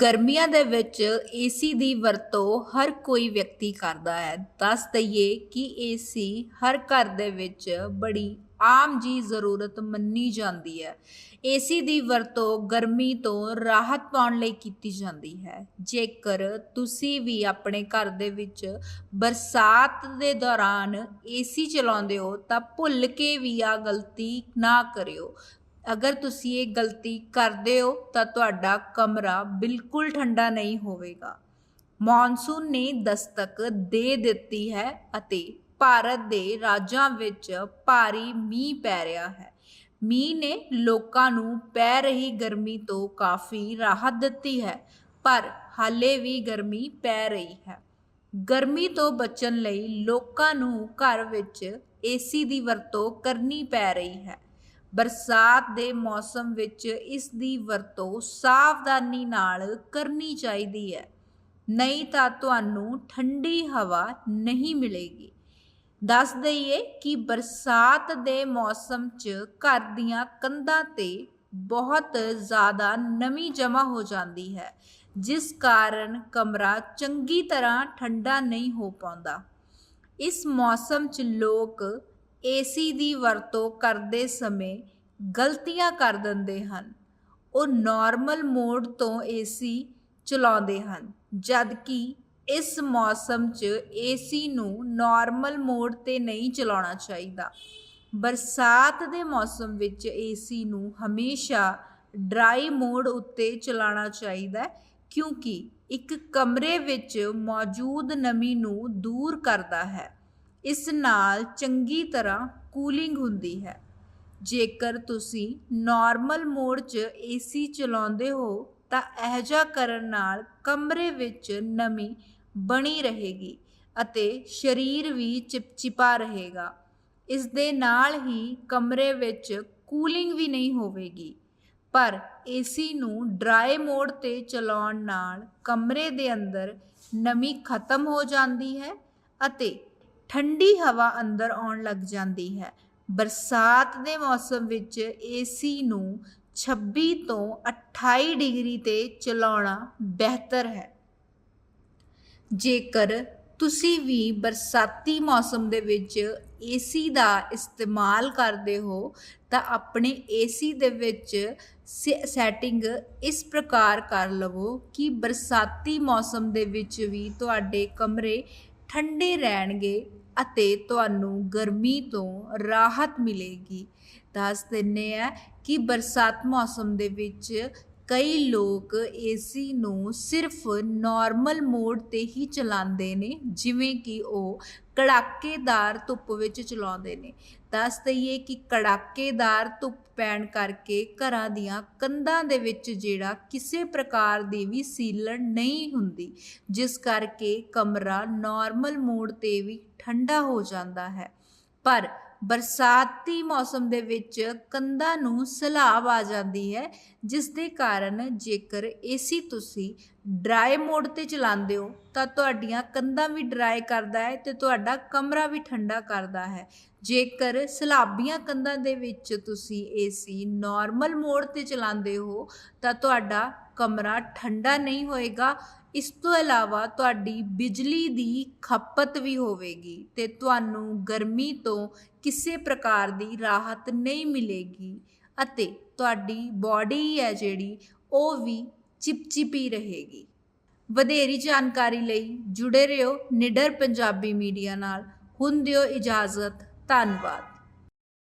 ਗਰਮੀਆਂ ਦੇ ਵਿੱਚ ਏਸੀ ਦੀ ਵਰਤੋਂ ਹਰ ਕੋਈ ਵਿਅਕਤੀ ਕਰਦਾ ਹੈ। ਦੱਸ ਦਈਏ ਕਿ ਏਸੀ ਹਰ ਘਰ ਦੇ ਵਿੱਚ ਬੜੀ ਆਮ ਜੀ ਜ਼ਰੂਰਤ ਮੰਨੀ ਜਾਂਦੀ ਹੈ। ਏਸੀ ਦੀ ਵਰਤੋਂ ਗਰਮੀ ਤੋਂ ਰਾਹਤ ਪਾਉਣ ਲਈ ਕੀਤੀ ਜਾਂਦੀ ਹੈ। ਜੇਕਰ ਤੁਸੀਂ ਵੀ ਆਪਣੇ ਘਰ ਦੇ ਵਿੱਚ ਬਰਸਾਤ ਦੇ ਦੌਰਾਨ ਏਸੀ ਚਲਾਉਂਦੇ ਹੋ ਤਾਂ ਭੁੱਲ ਕੇ ਵੀ ਆ ਗਲਤੀ ਨਾ ਕਰਿਓ। ਅਗਰ ਤੁਸੀਂ ਇਹ ਗਲਤੀ ਕਰਦੇ ਹੋ, ਤਾਂ ਤੁਹਾਡਾ ਕਮਰਾ ਬਿਲਕੁਲ ਠੰਡਾ ਨਹੀਂ ਹੋਵੇਗਾ। ਮੌਨਸੂਨ ਨੇ ਦਸਤਕ ਦੇ ਦਿੱਤੀ ਹੈ ਅਤੇ ਭਾਰਤ ਦੇ ਰਾਜਾਂ ਵਿੱਚ ਭਾਰੀ ਮੀਂਹ ਪੈ ਰਿਹਾ ਹੈ। ਮੀਂਹ ਨੇ ਲੋਕਾਂ ਨੂੰ ਪੈ ਰਹੀ ਗਰਮੀ ਤੋਂ ਕਾਫੀ ਰਾਹਤ ਦਿੱਤੀ ਹੈ, ਪਰ ਹਾਲੇ ਵੀ ਗਰਮੀ ਪੈ ਰਹੀ ਹੈ। ਗਰਮੀ ਤੋਂ ਬਚਣ ਲਈ ਲੋਕਾਂ ਨੂੰ ਘਰ ਵਿੱਚ ਏਸੀ ਦੀ ਵਰਤੋਂ ਕਰਨੀ ਪੈ ਰਹੀ ਹੈ। ਬਰਸਾਤ ਦੇ ਮੌਸਮ ਵਿੱਚ ਇਸ ਦੀ ਵਰਤੋਂ ਸਾਵਧਾਨੀ ਨਾਲ ਕਰਨੀ ਚਾਹੀਦੀ ਹੈ। ਨਹੀਂ ਤਾਂ ਤੁਹਾਨੂੰ ਠੰਡੀ ਹਵਾ ਨਹੀਂ ਮਿਲੇਗੀ। ਦੱਸ ਦਈਏ ਕਿ ਬਰਸਾਤ ਦੇ ਮੌਸਮ 'ਚ ਘਰ ਦੀਆਂ ਕੰਧਾਂ ਤੇ ਬਹੁਤ ਜ਼ਿਆਦਾ ਨਮੀ ਜਮ੍ਹਾਂ ਹੋ ਜਾਂਦੀ ਹੈ, ਜਿਸ ਕਾਰਨ ਕਮਰਾ ਚੰਗੀ ਤਰ੍ਹਾਂ ਠੰਡਾ ਨਹੀਂ ਹੋ ਪਾਉਂਦਾ। ਇਸ ਮੌਸਮ 'ਚ ਲੋਕ ਏਸੀ ਦੀ ਵਰਤੋਂ ਕਰਦੇ ਸਮੇਂ ਗਲਤੀਆਂ ਕਰ ਦਿੰਦੇ ਹਨ। ਉਹ ਨਾਰਮਲ ਮੋਡ ਤੋਂ ਏਸੀ ਚਲਾਉਂਦੇ ਹਨ ਜਦ ਕਿ ਇਸ ਮੌਸਮ 'ਚ ਏਸੀ ਨੂੰ ਨਾਰਮਲ ਮੋਡ ਤੇ ਨਹੀਂ ਚਲਾਉਣਾ ਚਾਹੀਦਾ। ਬਰਸਾਤ ਦੇ ਮੌਸਮ ਵਿੱਚ ਏਸੀ ਨੂੰ ਹਮੇਸ਼ਾ ਡਰਾਈ ਮੋਡ ਉੱਤੇ ਚਲਾਉਣਾ ਚਾਹੀਦਾ ਕਿਉਂਕਿ ਇੱਕ ਕਮਰੇ ਵਿੱਚ ਮੌਜੂਦ ਨਮੀ ਨੂੰ ਦੂਰ ਕਰਦਾ ਹੈ। ਇਸ ਨਾਲ ਚੰਗੀ ਤਰ੍ਹਾਂ ਕੂਲਿੰਗ ਹੁੰਦੀ ਹੈ। ਜੇਕਰ ਤੁਸੀਂ ਨਾਰਮਲ ਮੋਡ 'ਚ ਏਸੀ ਚਲਾਉਂਦੇ ਹੋ, ਤਾਂ ਇਹਜਾ ਕਰਨ ਨਾਲ ਕਮਰੇ ਵਿੱਚ ਨਮੀ ਬਣੀ ਰਹੇਗੀ ਅਤੇ ਸਰੀਰ ਵੀ ਚਿਪਚਿਪਾ ਰਹੇਗਾ। ਇਸ ਦੇ ਨਾਲ ਹੀ ਕਮਰੇ ਵਿੱਚ ਕੂਲਿੰਗ ਵੀ ਨਹੀਂ ਹੋਵੇਗੀ। ਪਰ ਏਸੀ ਨੂੰ ਡਰਾਈ ਮੋਡ ਤੇ ਚਲਾਉਣ ਨਾਲ ਕਮਰੇ ਦੇ ਅੰਦਰ ਨਮੀ ਖਤਮ ਹੋ ਜਾਂਦੀ ਹੈ ਅਤੇ ਠੰਡੀ ਹਵਾ ਅੰਦਰ ਆਉਣ ਲੱਗ ਜਾਂਦੀ ਹੈ। ਬਰਸਾਤ ਦੇ ਮੌਸਮ ਵਿੱਚ ਏਸੀ ਨੂੰ 26 ਤੋਂ 28 ਡਿਗਰੀ ਤੇ ਚਲਾਉਣਾ ਬਿਹਤਰ ਹੈ। ਜੇਕਰ ਤੁਸੀਂ ਵੀ ਬਰਸਾਤੀ ਮੌਸਮ ਦੇ ਵਿੱਚ ਏਸੀ ਦਾ ਇਸਤੇਮਾਲ ਕਰਦੇ ਹੋ, ਤਾਂ ਆਪਣੇ ਏਸੀ ਦੇ ਵਿੱਚ ਸੈਟਿੰਗ ਇਸ ਪ੍ਰਕਾਰ ਕਰ ਲਵੋ ਕਿ ਬਰਸਾਤੀ ਮੌਸਮ ਦੇ ਵਿੱਚ ਵੀ ਤੁਹਾਡੇ ਕਮਰੇ ਠੰਡੇ ਰਹਿਣਗੇ ਅਤੇ ਤੁਹਾਨੂੰ ਗਰਮੀ ਤੋਂ ਰਾਹਤ ਮਿਲੇਗੀ। ਦੱਸ ਦਿੰਦੇ ਹਾਂ ਕਿ ਬਰਸਾਤ ਮੌਸਮ ਦੇ ਵਿੱਚ ਕਈ ਲੋਕ ਏਸੀ ਨੂੰ ਸਿਰਫ ਨਾਰਮਲ ਮੋਡ ਤੇ ਹੀ ਚਲਾਉਂਦੇ ਨੇ, ਜਿਵੇਂ ਕਿ ਉਹ ਕੜਾਕੇਦਾਰ ਧੁੱਪ ਵਿੱਚ ਚਲਾਉਂਦੇ ਨੇ। ਦੱਸ ਦਈਏ ਕਿ ਕੜਾਕੇਦਾਰ ਧੁੱਪ ਪੈਣ ਕਰਕੇ ਘਰਾਂ ਦੀਆਂ ਕੰਧਾਂ ਦੇ ਵਿੱਚ ਜਿਹੜਾ ਕਿਸੇ ਪ੍ਰਕਾਰ ਦੀ ਵੀ ਸੀਲਣ ਨਹੀਂ ਹੁੰਦੀ, ਜਿਸ ਕਰਕੇ ਕਮਰਾ ਨਾਰਮਲ ਮੋਡ ਤੇ ਵੀ ਠੰਡਾ ਹੋ ਜਾਂਦਾ ਹੈ। ਪਰ ਬਰਸਾਤੀ ਮੌਸਮ ਦੇ ਵਿੱਚ ਕੰਧਾਂ ਨੂੰ ਸਲਾਬ ਆ ਜਾਂਦੀ ਹੈ ਜਿਸ ਦੇ ਕਾਰਨ ਜੇਕਰ ਏਸੀ ਤੁਸੀਂ ਡਰਾਈ ਮੋਡ ਤੇ ਚਲਾਉਂਦੇ ਹੋ, ਤਾਂ ਤੁਹਾਡੀਆਂ ਕੰਧਾਂ ਵੀ ਡਰਾਈ ਕਰਦਾ ਹੈ ਤੇ ਤੁਹਾਡਾ ਕਮਰਾ ਵੀ ਠੰਡਾ ਕਰਦਾ ਹੈ। ਜੇਕਰ ਸਲਾਬੀਆਂ ਕੰਧਾਂ ਦੇ ਵਿੱਚ ਤੁਸੀਂ ਏਸੀ ਨਾਰਮਲ ਮੋਡ ਤੇ ਚਲਾਉਂਦੇ ਹੋ, ਤਾਂ ਤੁਹਾਡਾ ਕਮਰਾ ਠੰਡਾ ਨਹੀਂ ਹੋਏਗਾ। ਇਸ ਤੋਂ ਇਲਾਵਾ ਤੁਹਾਡੀ ਬਿਜਲੀ ਦੀ ਖਪਤ ਵੀ ਹੋਵੇਗੀ ਤੇ ਤੁਹਾਨੂੰ ਗਰਮੀ ਤੋਂ ਕਿਸੇ ਪ੍ਰਕਾਰ ਦੀ ਰਾਹਤ ਨਹੀਂ ਮਿਲੇਗੀ ਅਤੇ ਤੁਹਾਡੀ ਬਾਡੀ ਹੈ ਜਿਹੜੀ, ਉਹ ਵੀ ਚਿਪਚਿਪੀ ਰਹੇਗੀ। ਵਧੇਰੀ ਜਾਣਕਾਰੀ ਲਈ ਜੁੜੇ ਰਹੋ ਨਿਡਰ ਪੰਜਾਬੀ ਮੀਡੀਆ ਨਾਲ। ਹੁਣ ਦਿਓ ਇਜਾਜ਼ਤ। ਧੰਨਵਾਦ।